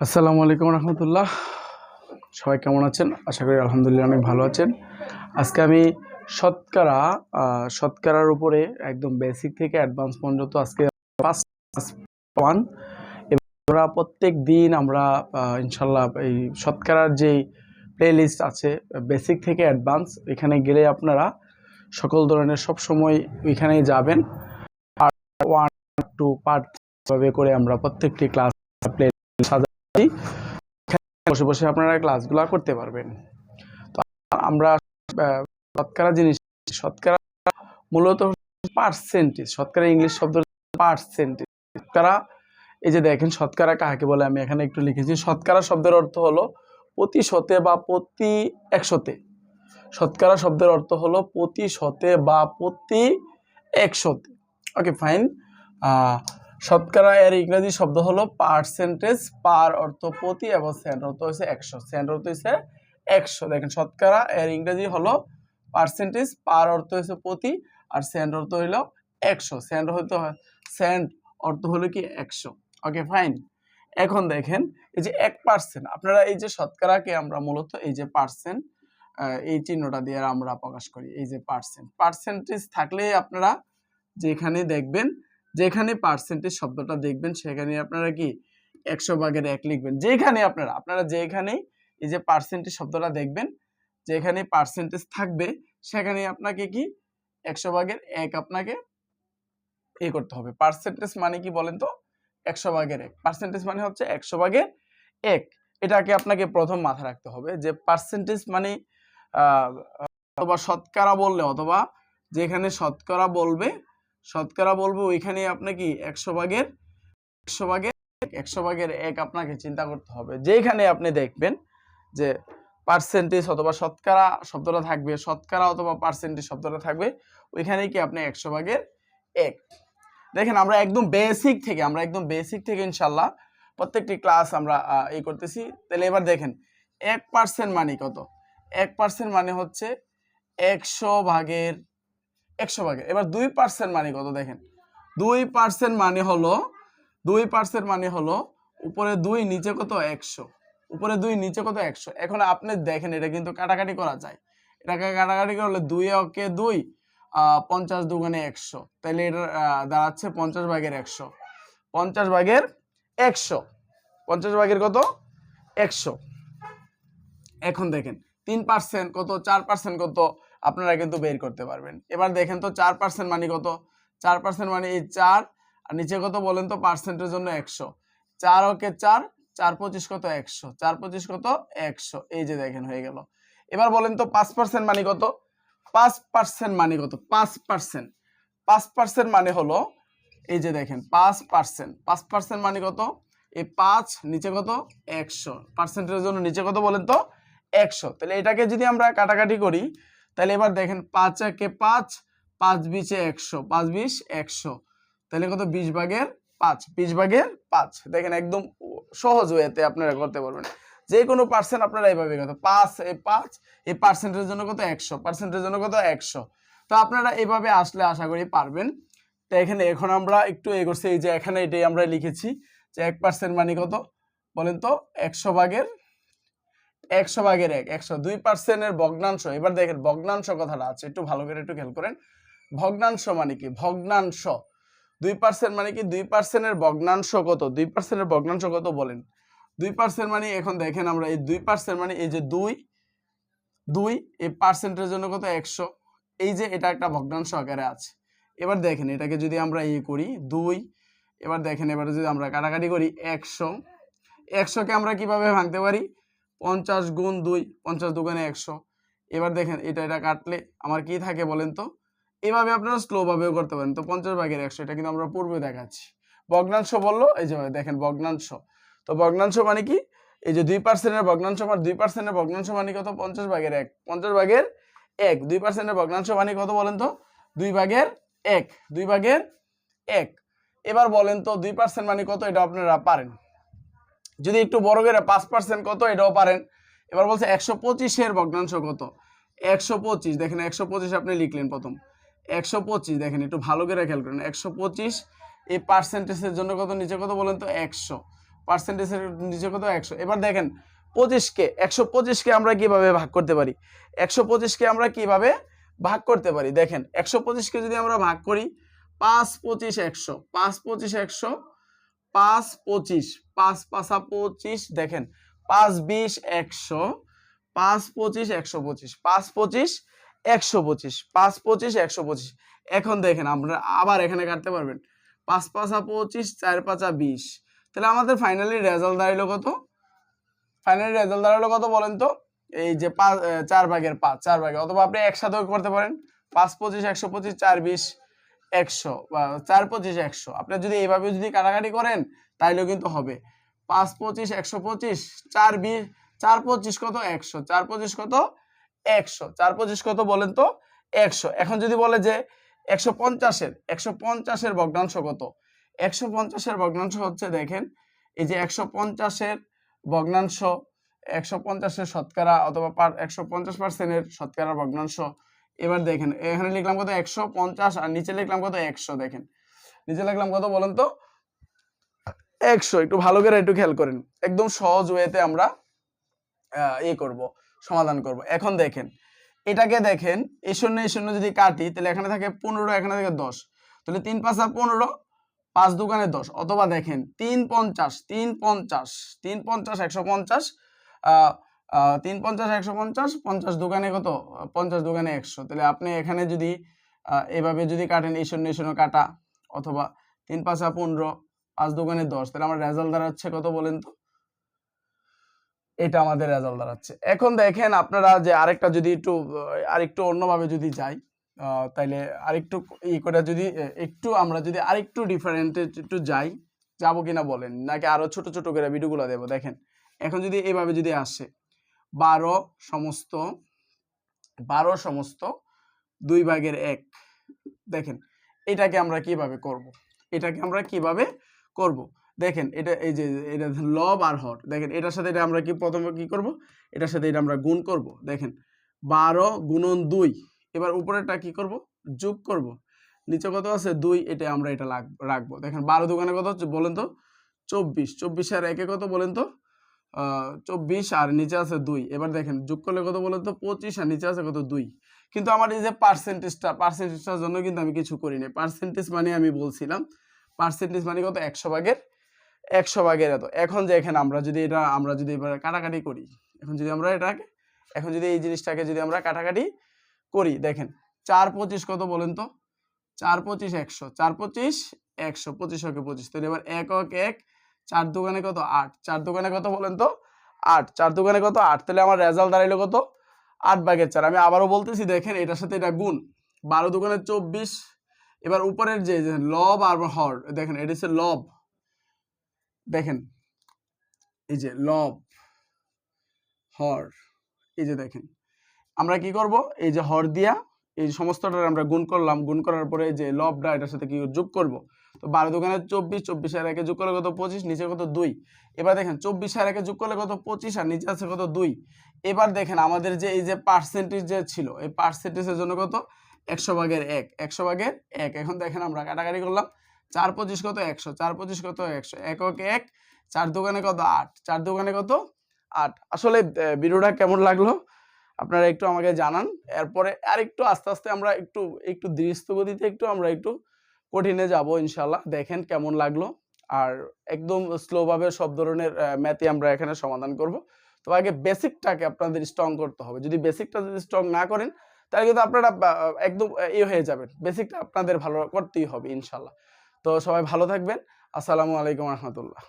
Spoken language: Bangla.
আসসালামু আলাইকুম রহমতুল্লাহ। সবাই কেমন আছেন? আশা করি আলহামদুলিল্লাহ অনেক ভালো আছেন। আজকে আমি শতকরা শতকরার উপরে একদম বেসিক থেকে অ্যাডভান্স পর্যন্ত আজকে ফার্স্ট ওয়ান আমরা প্রত্যেক দিন আমরা ইনশাল্লাহ এই শতকরার যেই প্লে লিস্ট আছে বেসিক থেকে অ্যাডভান্স এখানে গেলে আপনারা সকল ধরনের সব সময় ওইখানেই যাবেন। পার্ট ওয়ান টু পার্ট ভাবে করে আমরা প্রত্যেকটি ক্লাস প্লে বসে বসে আপনারা ক্লাসগুলো করতে পারবেন। তো আমরা শতকরা জিনিস, শতকরা মূলত পার্সেন্টেজ শতকরা ইংলিশ শব্দ পার্সেন্টেজ শতকরা, এই যে দেখেন শতকরা কাকে বলে, আমি এখানে একটু লিখেছি। শতকরা শব্দের অর্থ হলো প্রতি শতে বা প্রতি একশতে। শতকরা শব্দের অর্থ হলো প্রতি শতে বা প্রতি একশতে। ওকে ফাইন শতকরা এর ইংরেজি শব্দ হলো পার্সেন্টেজ পার অর্থ প্রতি এবং সেন্ট অর্থ হচ্ছে একশো। সেন্ট অর্থ হচ্ছে একশো। দেখেন, শতকরা এর ইংরেজি হলো পার্সেন্টেজ পার অর্থ হচ্ছে প্রতি আর সেন্ট অর্থ হইল একশো। সেন্ট হইতে হয় সেন্ট অর্থ হলো কি একশো। ওকে ফাইন এখন দেখেন, এই যে এক পার্সেন্ট আপনারা এই যে শতকরাকে আমরা মূলত এই যে পার্সেন্ট এই চিহ্নটা দিয়ে আমরা প্রকাশ করি, এই যে পার্সেন্ট পার্সেন্টেজ থাকলে আপনারা যেখানে দেখবেন যেখানে পার্সেন্টেজ শব্দটা দেখবেন, সেখানে আপনারা কি একশো ভাগের এক লিখবেন। যেখানে আপনারা আপনারা যেখানে এই যে পার্সেন্টেজ শব্দটা দেখবেন, যেখানে পার্সেন্টেজ থাকবে, সেখানে আপনাকে কি একশো ভাগের এক আপনাকে এ করতে হবে। পার্সেন্টেজ মানে কি বলেন তো? একশো ভাগের এক। পার্সেন্টেজ মানে হচ্ছে একশো ভাগের এক। এটাকে আপনাকে প্রথম মাথায় রাখতে হবে যে পার্সেন্টেজ মানে অথবা শতকরা বললে, অথবা যেখানে শতকরা বলবে শতকরা বলব ওইখানে আপনাকে একশো ভাগের একশো ভাগের একশো ভাগের এক আপনাকে চিন্তা করতে হবে। যেখানে আপনি দেখবেন যে পার্সেন্টেজ অথবা শতকরা শব্দটা থাকবে, শতকরা অথবা পার্সেন্টেজ শব্দটা থাকবে, ওইখানে কি আপনি একশো ভাগের এক। দেখেন আমরা একদম বেসিক থেকে, আমরা একদম বেসিক থেকে ইনশাল্লাহ প্রত্যেকটি ক্লাস আমরা এই করতেছি। তাহলে এবার দেখেন, এক পার্সেন্ট মানে কত? এক পার্সেন্ট মানে হচ্ছে একশো ভাগের একশো ভাগের এবার দুই পার্সেন্ট মানে কত দেখেন? দুই পার্সেন্ট মানে হলো, দুই পার্সেন্ট মানে হলো উপরে দুই, নিচে কত একশো। উপরে দুই, নিচে কত একশো। এখন আপনি দেখেন, এটা কিন্তু কাটাকাটি করা যায়। এটাকে কাটাকাটি করলে দুই অকে দুই পঞ্চাশ দুগুণে একশো। তাহলে এটা দাঁড়াচ্ছে পঞ্চাশ ভাগের একশো। পঞ্চাশ ভাগের একশো। পঞ্চাশ ভাগের কত? একশো। এখন দেখেন, তিন পার্সেন্ট কত? চার পার্সেন্ট কত? আপনারা কিন্তু বের করতে পারবেন। এবার দেখেন তো চার পার্সেন্ট মানে কত? চার পার্সেন্ট মানে এই চার, আর নিচে কত বলেন তো? পার্সেন্টের জন্য একশো। চার ওকে চার চার পঁচিশ কত? একশো। চার পঁচিশ কত? একশো। এই যে দেখেন হয়ে গেল। এবার বলেন তো পাঁচ পার্সেন্ট মানে কত? পাঁচ পার্সেন্ট মানে কত? পাঁচ পার্সেন্ট পাঁচ পার্সেন্ট মানে হলো, এই যে দেখেন, পাঁচ পার্সেন্ট পাঁচ পার্সেন্ট মানে কত? এই পাঁচ নিচে কত? একশো। পার্সেন্টের জন্য নিচে কত বলেন তো? একশো। তাহলে এটাকে যদি আমরা কাটাকাটি করি তাহলে এবার দেখেন পাঁচ একে পাঁচ পাঁচ বিশে একশো, পাঁচ বিশ একশো। তাহলে কত? বিশ ভাগের পাঁচ, বিশ ভাগের পাঁচ। দেখেন একদম সহজ ওয়েতে আপনারা করতে পারবেন। যে কোনো পার্সেন্ট আপনারা এইভাবে কত পাঁচ এই পাঁচ, এই পার্সেন্টের জন্য কত? একশো। পার্সেন্টের জন্য কত? একশো। তো আপনারা এইভাবে আসলে আশা করি পারবেন। তো এখানে এখন আমরা একটু এ করছি। এই যে এখানে এটাই আমরা লিখেছি যে এক পার্সেন্ট মানে কত? বলেন তো, একশো ভাগের একশো ভাগের এক, একশো দুই পার্সেন্টের ভগ্নাংশ। এবার দেখেন, ভগ্নাংশ কথাটা আছে, একটু ভালো করে একটু খেয়াল করেন। ভগ্নাংশ মানে কি? ভগ্নাংশ। দুই পার্সেন্ট মানে কি? দুই পার্সেন্টের ভগ্নাংশ কত? দুই পার্সেন্টের ভগ্নাংশ কত বলেন? দুই পার্সেন্ট মানে এখন দেখেন আমরা, এই দুই পার্সেন্ট মানে এই যে দুই দুই, এই পার্সেন্টের জন্য কত? একশো। এই যে এটা একটা ভগ্নাংশ আকারে আছে। এবার দেখেন, এটাকে যদি আমরা ইয়ে করি, দুই, এবার দেখেন, এবারে যদি আমরা কাটাকাটি করি, একশো। একশোকে আমরা কীভাবে ভাঙতে পারি? পঞ্চাশ গুণ দুই, পঞ্চাশ দুগুণে একশো। এবার দেখেন, এটা এটা কাটলে আমার কি থাকে বলেন তো? এভাবে আপনারা স্লোভাবেও করতে পারেন। তো পঞ্চাশ ভাগের একশো, এটা কিন্তু আমরা পূর্বে দেখাচ্ছি। ভগ্নাংশ বলল, এই যে দেখেন ভগ্নাংশ। তো ভগ্নাংশ মানে কি? এই যে দুই পার্সেন্টের ভগ্নাংশ মানে দুই পার্সেন্টের ভগ্নাংশ মানে কত? পঞ্চাশ ভাগের এক। পঞ্চাশ ভাগের এক। দুই পার্সেন্টের ভগ্নাংশ মানে কত বলেন তো? দুই ভাগের এক। দুই ভাগের এক। এবার বলেন তো, দুই পার্সেন্ট মানে কত? এটা আপনারা পারেন। যদি একটু বড় করে পাঁচ পার্সেন্ট কত, এটাও পারেন। এবার বলছে একশো পঁচিশের ভগ্নাংশ কত? একশো পঁচিশ, দেখেন একশো পঁচিশ আপনি লিখলেন প্রথম। একশো পঁচিশ, দেখেন একটু ভালো করে খেয়াল করেন। একশো পঁচিশ, এই পার্সেন্টেজের জন্য কত, নিচে কত বলেন তো? একশো। পার্সেন্টেজের নিচে কত? একশো। এবার দেখেন, পঁচিশকে, একশো পঁচিশকে আমরা কীভাবে ভাগ করতে পারি? একশো পঁচিশকে আমরা কীভাবে ভাগ করতে পারি? দেখেন, একশো পঁচিশকে যদি আমরা ভাগ করি, পাঁচ পঁচিশ একশো, পাঁচ পঁচিশ একশো, পাঁচ পঁচিশ পাঁচ পাঁচা পঁচিশ, দেখেন, পাঁচ বিশ একশো, পাঁচ পঁচিশ একশো পঁচিশ, পাঁচ পঁচিশ একশো পঁচিশ, পাঁচ পঁচিশ একশো পঁচিশ। এখন দেখেন আমরা আবার এখানে কাটতে পারবেন। পাঁচ পাঁচা পঁচিশ, চার পাঁচা বিশ। তাহলে আমাদের ফাইনালি রেজাল্ট দাঁড়াল কত? ফাইনালি রেজাল্ট দাঁড়াল কত বলেন তো? এই যে পাঁচ চার ভাগের পাঁচ, চার ভাগে। অথবা আপনি একসাথেও করতে পারেন। পাঁচ পঁচিশ, একশো পঁচিশ, চার বিশ। একশো, বা চার পঁচিশ একশো। আপনি যদি এইভাবে যদি কাটাকাটি করেন, তাইলেও কিন্তু হবে। পাঁচ পঁচিশ, একশো পঁচিশ, চার বিশ চার পঁচিশ কত? একশো। চার পঁচিশ কত? একশো। চার পঁচিশ কত বলেন তো? একশো। এখন যদি বলে যে একশো পঞ্চাশের একশো পঞ্চাশের ভগ্নাংশ কত? একশো পঞ্চাশের ভগ্নাংশ হচ্ছে দেখেন, এই যে একশো পঞ্চাশের ভগ্নাংশ, একশো পঞ্চাশের শতকরা অথবা একশো পঞ্চাশ পার্সেন্টের শতকরা ভগ্নাংশ এবার দেখেন, এখানে লিখলাম কত? একশো পঞ্চাশ আর নিচে লিখলাম কত? একশো দেখেন। নিচে লিখলাম কত বলেন তো? একশো। একটু ভালো করে একটু খেয়াল করেন। একদম সহজ ওয়েতে আমরা ইয়ে করব, সমাধান করব। এখন দেখেন, এটাকে দেখেন এই শূন্য এই শূন্য যদি কাটি, তাহলে এখানে থাকে পনেরো, এখানে থাকে দশ। তাহলে তিন পাঁচ পাঁচা পনেরো, পাঁচ দোকানে দশ। অথবা দেখেন, তিন পঞ্চাশ তিন পঞ্চাশ তিন পঞ্চাশ, একশো পঞ্চাশ তিন পঞ্চাশ, একশো পঞ্চাশ পঞ্চাশ দোকানে কত? পঞ্চাশ দোকানে একশো। তাহলে আপনি এখানে যদি এভাবে যদি কাটেন এই শূন্য শূন্য কাটা, অথবা তিন পাঁচা পনেরো, পাঁচ দোকানে দশ, তাহলে আমার রেজাল্ট দাঁড়াচ্ছে কত বলেন তো? এটা আমাদের রেজাল্ট দাঁড়াচ্ছে। এখন দেখেন আপনারা যে আরেকটা যদি একটু, আরেকটু অন্যভাবে যদি যাই তাইলে আরেকটু ই করে যদি, একটু আমরা যদি আরেকটু ডিফারেন্ট একটু যাই, যাব কিনা বলেন? নাকি আরও ছোট ছোট করে ভিডিওগুলো দেবো? দেখেন, এখন যদি এভাবে যদি আসে বারো সমস্ত বারো সমস্ত, দুই ভাগের এক। দেখেন, এটাকে আমরা কীভাবে করব? এটাকে আমরা কীভাবে করব? দেখেন, এটা এই যে, এটা লব আর হর। দেখেন, এটার সাথে এটা আমরা কি, প্রথমে কি করব? এটার সাথে এটা আমরা গুণ করব। দেখেন, বারো গুণন দুই। এবার উপরেরটা কি করব? যোগ করব। নিচে কত আছে? দুই, এটা আমরা এটা রাখব। দেখেন, বারো দোকানে কত বলেন তো? চব্বিশ। চব্বিশ আর একে কত বলেন তো? চব্বিশ আর নিচে আছে দুই। এবার দেখেন, যোগ করলে কত বলেন তো? পঁচিশ আর নিচে আছে কত? দুই। কিন্তু আমার এই যে পার্সেন্টেজটা পার্সেন্টেজটার জন্য কিন্তু আমি কিছু করিনি পার্সেন্টেজ মানে আমি বলছিলাম পার্সেন্টেজ মানে কত? একশো ভাগের একশো ভাগের এত। এখন যে এখানে আমরা যদি এটা, আমরা যদি এবার কাটাকাটি করি, এখন যদি আমরা এটাকে, এখন যদি এই জিনিসটাকে যদি আমরা কাটাকাটি করি, দেখেন, চার পঁচিশ কত বলেন তো? চার পঁচিশ একশো, চার পঁচিশ একশো, পঁচিশ হকে পঁচিশ। তাহলে এবার এক এক চার দোকানে কত? আট। চার দোকানে কত বলেন তো? আট। চার দোকানে কত? আট। তাহলে আমার রেজাল্ট দাঁড়াইলো কত? আট ভাগের চার। আমি আবারও বলতেছি, দেখেন, এটার সাথে এটা গুণ। বারো দোকানে চব্বিশ। এবার উপরের যে লব আর হর, দেখেন, এটা হচ্ছে লব। দেখেন, এই যে লব, হর, এই যে দেখেন। আমরা কি করব? এই যে হর দিয়া এই সমস্তটা আমরা গুণ করলাম। গুণ করার পরে যে লবটা এটার সাথে কি যোগ করব? তো বারো দোকানে চব্বিশ চব্বিশ আর একে যোগ করলে কত? পঁচিশ, নিচে কত? দুই। এবার দেখেন, চব্বিশ আর একে যোগ করলে কত? পঁচিশ আর নিচে আছে কত? দুই। এবার দেখেন, আমাদের যে, এই যে পার্সেন্টেজ যে ছিল, এই পার্সেন্টেজের জন্য কত? একশো ভাগের এক, একশো ভাগের এক। এখন দেখেন আমরা কাটাকাটি করলাম। চার পঁচিশ কত? একশো। চার পঁচিশ কত? একশো। একক এক, চার দোকানে কত? আট। চার দোকানে কত? আট। আসলে ভিডিওটা কেমন লাগল? আপনারা একটু আমাকে জানান। এরপরে আর একটু আস্তে আস্তে আমরা একটু একটু ধীরস্থ গতিতে একটু আমরা একটু কঠিনে যাব ইনশাল্লাহ দেখেন কেমন লাগল। আর একদম স্লোভাবে সব ধরনের ম্যাথই আমরা এখানে সমাধান করব। তো আগে বেসিকটাকে আপনাদের স্ট্রং করতে হবে। যদি বেসিকটা যদি স্ট্রং না করেন, তাহলে কিন্তু আপনারা একদম এ হয়ে যাবেন। বেসিকটা আপনাদের ভালো করতেই হবে ইনশাল্লাহ তো সবাই ভালো থাকবেন। আসসালামু আলাইকুম রহমতুল্লাহ।